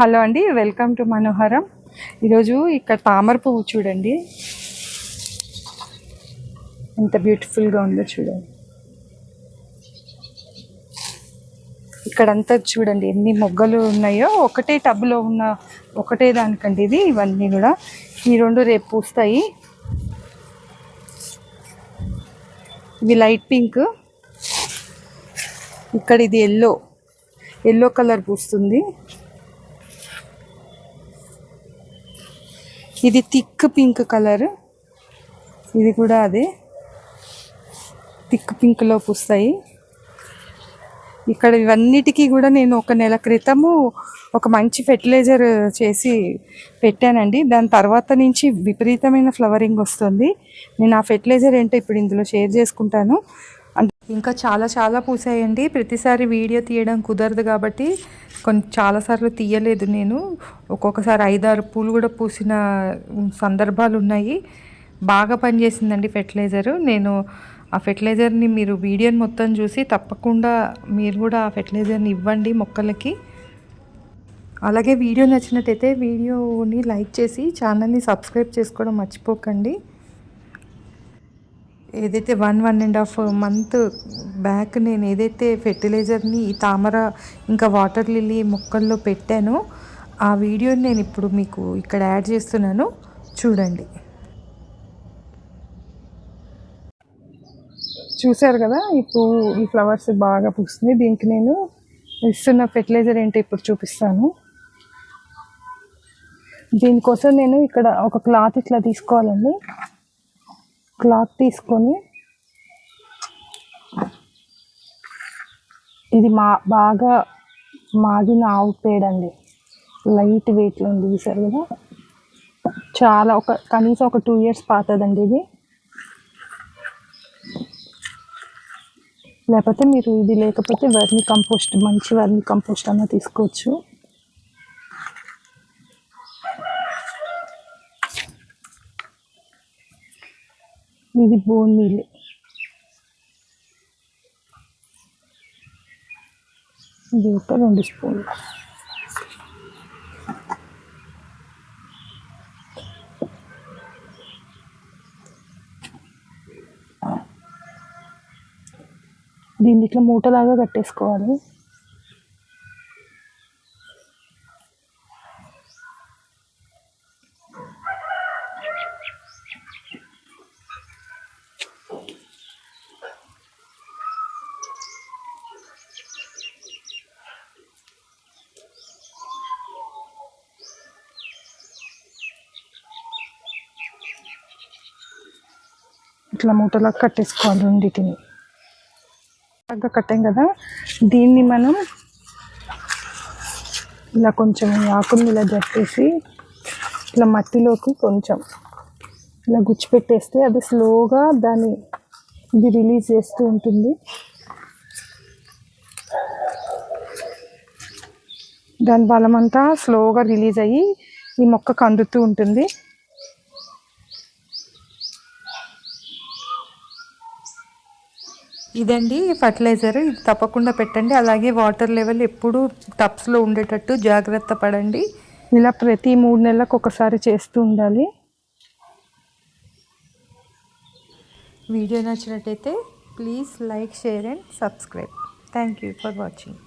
Hello అండి welcome to మనోహరం. ఈరోజు ఇక్కడ తామర పువ్వు చూడండి. ఎంత బ్యూటిఫుల్గా ఉందో చూడండి. ఇక్కడంతా చూడండి ఎన్ని మొగ్గలు ఉన్నాయో. ఒకటే టబ్లో ఉన్న ఒకటే దానికండి ఇది ఇవన్నీ కూడా. ఈ రెండు రేపు పూస్తాయి. ఇవి లైట్ పింక్. ఇక్కడ ఇది ఎల్లో. ఎల్లో కలర్ పూస్తుంది. ఇది థిక్ పింక్ కలర్. ఇది కూడా అదే. థిక్ పింక్లో పూస్తాయి. ఇక్కడ ఇవన్నిటికీ కూడా నేను ఒక నెల క్రితము ఒక మంచి ఫెర్టిలైజర్ చేసి పెట్టానండి. దాని తర్వాత నుంచి విపరీతమైన ఫ్లవరింగ్ వస్తుంది. నేను ఆ ఫెర్టిలైజర్ ఏంటో ఇప్పుడు ఇందులో షేర్ చేసుకుంటాను. ఇంకా చాలా చాలా పూసాయండి. ప్రతిసారి వీడియో తీయడం కుదరదు కాబట్టి కొన్ని చాలాసార్లు తీయలేదు నేను. ఒక్కొక్కసారి ఐదారు పూలు కూడా పూసిన సందర్భాలు ఉన్నాయి. బాగా పనిచేసిందండి ఫెర్టిలైజరు. నేను ఆ ఫెర్టిలైజర్ని మీరు వీడియోని మొత్తం చూసి తప్పకుండా మీరు కూడా ఆ ఫెర్టిలైజర్ని ఇవ్వండి మొక్కలకి. అలాగే వీడియో నచ్చినట్టయితే వీడియోని లైక్ చేసి ఛానల్ని సబ్స్క్రైబ్ చేసుకోవడం మర్చిపోకండి. ఏదైతే one one and half month back నేను ఏదైతే ఫెర్టిలైజర్ని ఈ తామర ఇంకా వాటర్ లిల్లీ మొక్కల్లో పెట్టానో ఆ వీడియోని నేను ఇప్పుడు మీకు ఇక్కడ యాడ్ చేస్తున్నాను. చూడండి. చూశారు కదా ఈ పువ్వు ఈ ఫ్లవర్స్ బాగా పూస్తుంది. దీనికి నేను ఇస్తున్న ఫెర్టిలైజర్ ఏంటో ఇప్పుడు చూపిస్తాను. దీనికోసం నేను ఇక్కడ ఒక క్లాత్ ఇట్లా తీసుకోవాలండి. క్లాత్ తీసుకొని ఇది మా బాగా మాగిన ఆవు పేడండి లైట్ వెయిట్లో ఉంది చూసారు కదా? చాలా ఒక కనీసం ఒక టూ ఇయర్స్ పాతదండి ఇది. లేకపోతే మీరు ఇది లేకపోతే వర్మి కంపోస్ట్ మంచి వర్మి కంపోస్ట్ అన్న తీసుకోవచ్చు. ఇది బోన్ ఇది ఒక రెండు స్పూన్లు. దీన్ని ఇట్లా మూటలాగా కట్టేసుకోవాలి. ఇట్లా మూటలా కట్టేసుకోవాలి రెండింటిని. బాగా కట్టాం కదా? దీన్ని మనం ఇలా కొంచెం ఆకుని ఇలా జట్టేసి ఇట్లా మట్టిలోకి కొంచెం ఇలా గుచ్చిపెట్టేస్తే అది స్లోగా దాన్ని ఇది రిలీజ్ చేస్తూ ఉంటుంది. దాని బలమంతా స్లోగా రిలీజ్ అయ్యి ఈ మొక్కకు అందుతూ ఉంటుంది. ఇదండి ఫర్టిలైజర్. ఇది తప్పకుండా పెట్టండి. అలాగే వాటర్ లెవెల్ ఎప్పుడూ టబ్స్లో ఉండేటట్టు జాగ్రత్త పడండి. ఇలా ప్రతి మూడు నెలలకు ఒకసారి చేస్తూ ఉండాలి. వీడియో నచ్చినట్టయితే please like share and subscribe. Thank you for watching.